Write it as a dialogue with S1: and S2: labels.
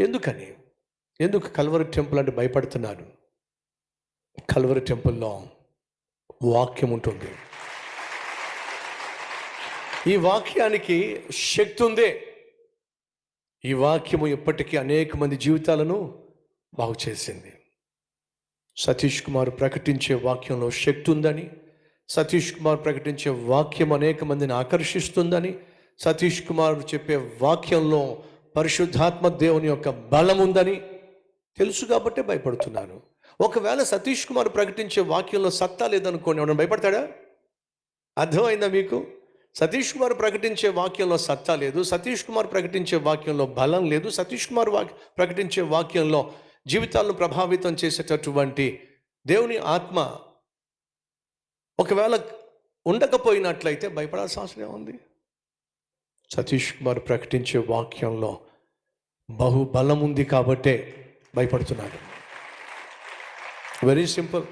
S1: ఎందుకని? ఎందుకు Calvary temple అంటే భయపడుతున్నాను కల్వరి టెంపుల్లో వాక్యం ఉంటుంది. ఈ వాక్యానికి శక్తి ఉందే. ఈ వాక్యము ఇప్పటికీ అనేక మంది జీవితాలను బాగు చేసింది. సతీష్ కుమార్ ప్రకటించే వాక్యంలో శక్తి ఉందని సతీష్ కుమార్ ప్రకటించే వాక్యం అనేక మందిని ఆకర్షిస్తుందని సతీష్ కుమార్ చెప్పే వాక్యంలో పరిశుద్ధాత్మ దేవుని యొక్క బలం ఉందని తెలుసు కాబట్టే భయపడుతున్నాను ఒకవేళ సతీష్ కుమార్ ప్రకటించే వాక్యంలో సత్తా లేదనుకోండి ఎవరైనా భయపడతాడా? అర్థమైందా మీకు? సతీష్ కుమార్ ప్రకటించే వాక్యంలో సత్తా లేదు సతీష్ కుమార్ ప్రకటించే వాక్యంలో బలం లేదు సతీష్ కుమార్ వాక్ ప్రకటించే వాక్యంలో జీవితాలను ప్రభావితం చేసేటటువంటి దేవుని ఆత్మ ఒకవేళ ఉండకపోయినట్లయితే భయపడాల్సిన అవసరం ఉంది సతీష్ కుమార్ ప్రకటించే వాక్యంలో బహు బలం ఉంది కాబట్టే భయపడుతున్నాడు. Very simple